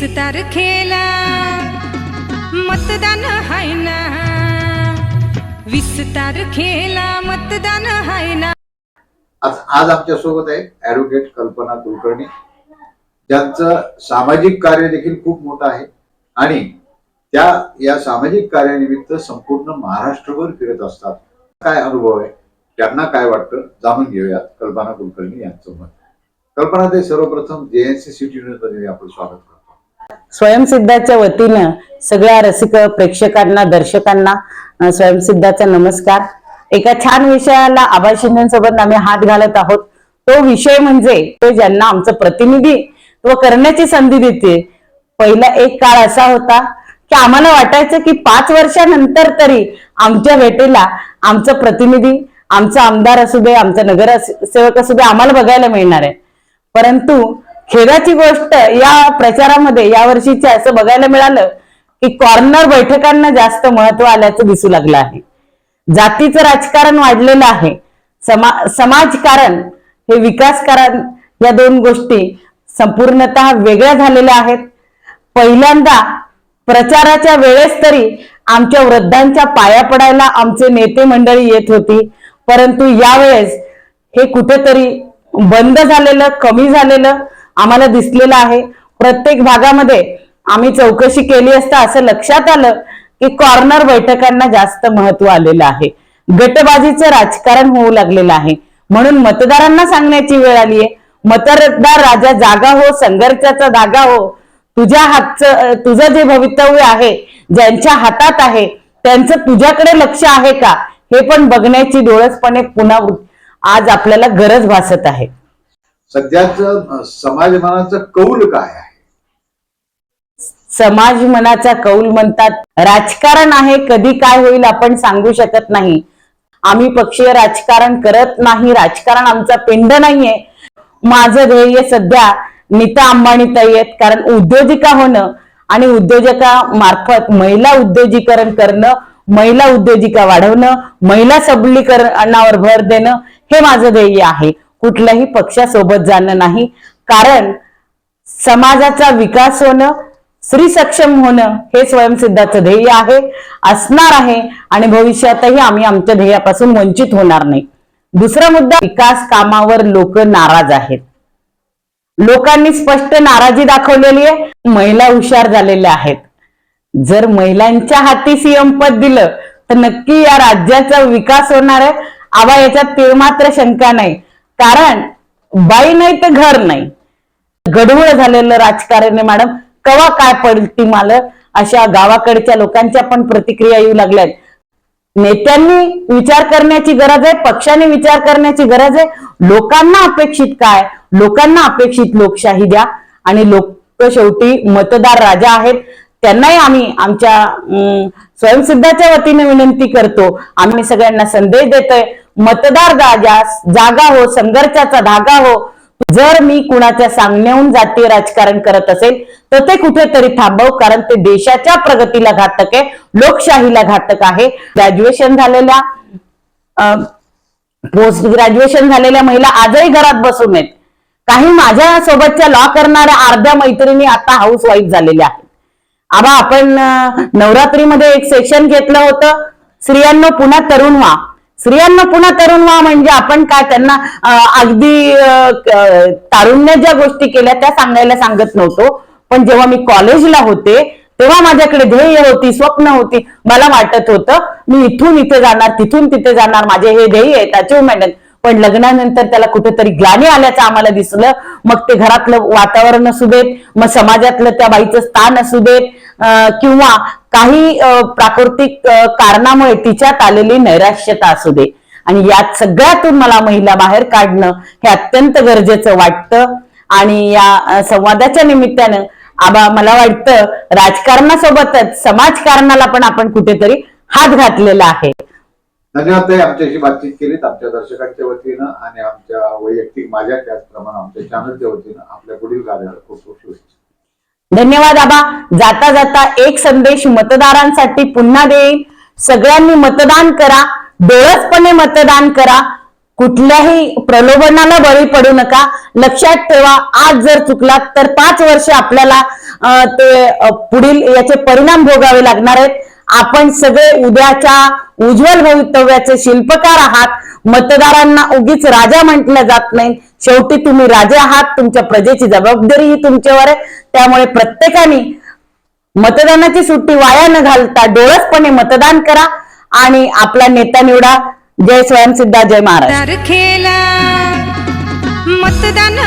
वीस तारखेला मतदान हाय ना. वीस तारखेला मतदान हाय ना. आज आज आमच्यासोबत आहे ऍडव्होकेट कल्पना कुलकर्णी. ज्यांचं सामाजिक कार्य देखील खूप मोठं आहे आणि त्या या सामाजिक कार्यानिमित्त संपूर्ण महाराष्ट्रभर फिरत असतात. काय अनुभव आहे? त्यांना काय वाटतं? जाणून घेऊयात कल्पना कुलकर्णी यांचं मत. कल्पना ते सर्वप्रथम जेएनसी सिटी न्यूजमध्ये आपण आपलं स्वागत करतो. स्वयंसिद्धाच्या वतीनं सगळ्या रसिक प्रेक्षकांना दर्शकांना स्वयंसिद्धाचा नमस्कार. एका छान विषयाला आबा शिंदेसोबत आम्ही हात घालत आहोत. तो विषय म्हणजे तो ज्यांना आमचं प्रतिनिधित्व करण्याची संधी देते. पहिला एक काळ असा होता की आम्हाला वाटायचं की पाच वर्षानंतर तरी आमच्या भेटीला आमचं प्रतिनिधी आमचा आमदार असू दे आमचा नगरसेवक असू दे आम्हाला बघायला मिळणार आहे. परंतु खेदाची गोष्ट या प्रचारामध्ये या वर्षीच्या असं बघायला मिळालं की कॉर्नर बैठकांना जास्त महत्त्व आल्याचं दिसू लागलं आहे. जातीचं राजकारण वाढलेलं आहे. समा समाजकारण हे विकासकारण या दोन गोष्टी संपूर्णतः वेगळ्या झालेल्या आहेत. पहिल्यांदा प्रचाराच्या वेळेस तरी आमच्या वृद्धांच्या पाया पडायला आमचे नेते मंडळी येत होती. परंतु यावेळेस हे कुठेतरी बंद झालेलं कमी झालेलं आम्हाला दिसलेलं आहे. प्रत्येक भागामध्ये आम्ही चौकशी केली असता असं लक्षात आलं की कॉर्नर बैठकांना जास्त महत्त्व आलेलं आहे. गटबाजीचं राजकारण होऊ लागलेलं आहे. म्हणून मतदारांना सांगण्याची वेळ आली आहे. मतदार राजा जागा हो संघर्षाचा धागा हो. तुझ्या हातचं तुझं जे भवितव्य आहे ज्यांच्या हातात आहे त्यांचं तुझ्याकडे लक्ष आहे का? हे पण बघण्याची डोळसपणे पुन्हा आज आपल्याला गरज भासत आहे. सध्याचं समाज मनाचं कौल काय आहे? समाज मनाचा कौल म्हणतात राजकारण आहे कधी काय होईल आपण सांगू शकत नाही. आम्ही पक्षीय राजकारण करत नाही राजकारण आमचा पिंड नाहीये. माझं ध्येय सध्या नीता अंबानी ताई आहेत कारण उद्योजिका होणं आणि उद्योजका मार्फत महिला उद्योजीकरण करणं महिला उद्योजिका वाढवणं महिला सबलीकरणावर भर देणं हे माझं ध्येय आहे. कुठल्याही पक्षासोबत जाणं नाही. कारण समाजाचा विकास होणं स्त्री सक्षम होणं हे स्वयंसिद्धाचं ध्येय आहे असणार आहे आणि भविष्यातही आम्ही आमच्या ध्येयापासून वंचित होणार नाही. दुसरा मुद्दा विकास कामावर लोक नाराज आहेत. लोकांनी स्पष्ट नाराजी दाखवलेली आहे. महिला हुशार झालेल्या आहेत. जर महिलांच्या हाती सीएम पद दिलं तर नक्की या राज्याचा विकास होणार आहे. आवा याच्यात ते मात्र शंका नाही. कारण बाई नाही तर घर नाही. गडबड झालेलं राजकारण आहे मॅडम कवा काय पडती मला अशा गावाकडच्या लोकांच्या पण प्रतिक्रिया येऊ लागल्यात. नेत्यांनी विचार करण्याची गरज आहे पक्षाने विचार करण्याची गरज आहे. लोकांना अपेक्षित काय? लोकांना अपेक्षित लोकशाही द्या. आणि लोक शेवटी मतदार राजा आहेत. त्यांनाही आम्ही आमच्या स्वयंसिद्धाच्या वतीने विनंती करतो. आम्ही सगळ्यांना संदेश देतोय. मतदार राजा जागा हो संघर्षाचा धागा हो. जर मी कुणाच्या सांगण्याहून जातीय राजकारण करत असेल तर ते कुठेतरी थांबव कारण ते देशाच्या प्रगतीला घातक आहे लोकशाहीला घातक आहे. ग्रॅज्युएशन झालेल्या पोस्ट ग्रॅज्युएशन झालेल्या महिला आजही घरात बसून आहेत. काही माझ्या सोबतच्या लॉ करणाऱ्या अर्ध्या मैत्रिणी आता हाऊस वाईफ झालेल्या आबा आपण नवरात्रीमध्ये एक सेशन घेतलं होतं. स्त्रियांना पुन्हा तरुण व्हा. स्त्रियांना पुन्हा तरुण व्हा म्हणजे आपण काय त्यांना अगदी तारुण्य ज्या गोष्टी केल्या त्या सांगायला सांगत नव्हतो. पण जेव्हा मी कॉलेजला होते तेव्हा माझ्याकडे ध्येय होती स्वप्न होती. मला वाटत होतं मी इथून इथे जाणार तिथून तिथे जाणार माझे हे ध्येय आहेत अचिव्हमेंट आहेत पण लग्नानंतर त्याला कुठेतरी ग्लानी आल्याचं आम्हाला दिसलं. मग ते घरातलं वातावरण असू देत मग समाजातलं त्या बाईचं स्थान असू देत किंवा काही प्राकृतिक कारणामुळे तिच्यात आलेली नैराश्यता असू दे. आणि यात सगळ्यातून मला महिला बाहेर काढणं हे अत्यंत गरजेचं वाटतं. आणि या संवादाच्या निमित्तानं आबा मला वाटतं राजकारणासोबतच समाजकारणाला पण आपण कुठेतरी हात घातलेला आहे. धन्यवाद आमच्याशी बातचीत केलीत. आमच्या दर्शकांच्या वतीनं आणि आमच्या वैयक्तिक माझ्या त्याचप्रमाणे आमच्या चॅनलच्या वतीनं आपल्या पुढील कार्याला खूप खूप धन्यवाद आबा. जाता जाता एक संदेश मतदारांसाठी पुन्हा देईन. सगळ्यांनी मतदान करा. डोळसपणे मतदान करा. कुठल्याही प्रलोभनाला बळी पडू नका. लक्षात ठेवा आज जर चुकलात तर पाच वर्ष आपल्याला ते पुढील याचे परिणाम भोगावे लागणार आहेत. आपण सगळे उद्याच्या उज्ज्वल भवितव्याचे शिल्पकार आहात. मतदारांना उगीच राजा म्हटलं जात नाही. शेवटी तुम्ही राजे आहात तुमच्या प्रजेची जबाबदारी ही तुमच्यावर आहे. त्यामुळे प्रत्येकाने मतदानाची सुट्टी वाया न घालता डोळसपणे मतदान करा आणि आपला नेता निवडा. जय स्वयंसिद्धा जय महाराज. तारखेला मतदान